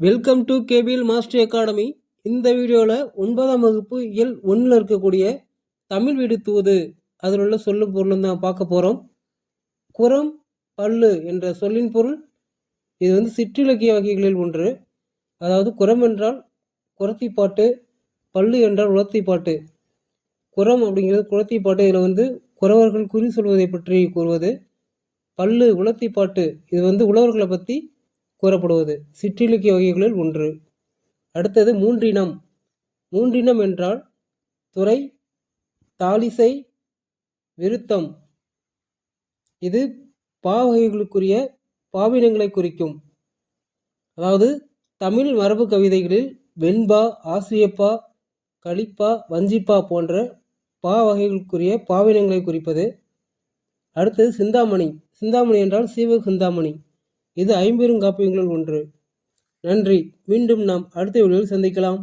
Welcome to KPL master academy இந்த வீடியோவில் ஒன்பதாம் வகுப்பு இயல் ஒன்றில் இருக்கக்கூடிய தமிழ் வீடு தூது அதில் உள்ள சொல்லும் பொருளும் தான் பார்க்க போகிறோம் குரம் பல்லு என்ற சொல்லின் பொருள். இது வந்து சிற்றிலக்கிய வகைகளில் ஒன்று. அதாவது குரம் என்றால் குரத்தி பாட்டு பல்லு என்றால் உலத்தி பாட்டு குரம் அப்படிங்கிறது குளத்தி பாட்டு இதில் வந்து குறவர்கள் குறி சொல்வதை பற்றி கூறுவது. பல்லு உலத்தி பாட்டு இது வந்து உழவர்களை பற்றி கூறப்படுவது. சிற்றிலக்கிய வகைகளில் ஒன்று. அடுத்தது மூன்றினம். மூன்றினம் என்றால் துறை தாலிசை விருத்தம். இது பா வகைகளுக்குரிய பாவினங்களை குறிக்கும். அதாவது தமிழ் மரபு கவிதைகளில் வெண்பா ஆசிரியப்பா களிப்பா வஞ்சிப்பா போன்ற பா வகைகளுக்குரிய பாவினங்களை குறிப்பது. அடுத்தது சிந்தாமணி. சிந்தாமணி என்றால் சீவ சிந்தாமணி. இது ஐம்பெருங்காப்பியங்களுள் ஒன்று. நன்றி. மீண்டும் நாம் அடுத்த வீடியோவில் சந்திக்கலாம்.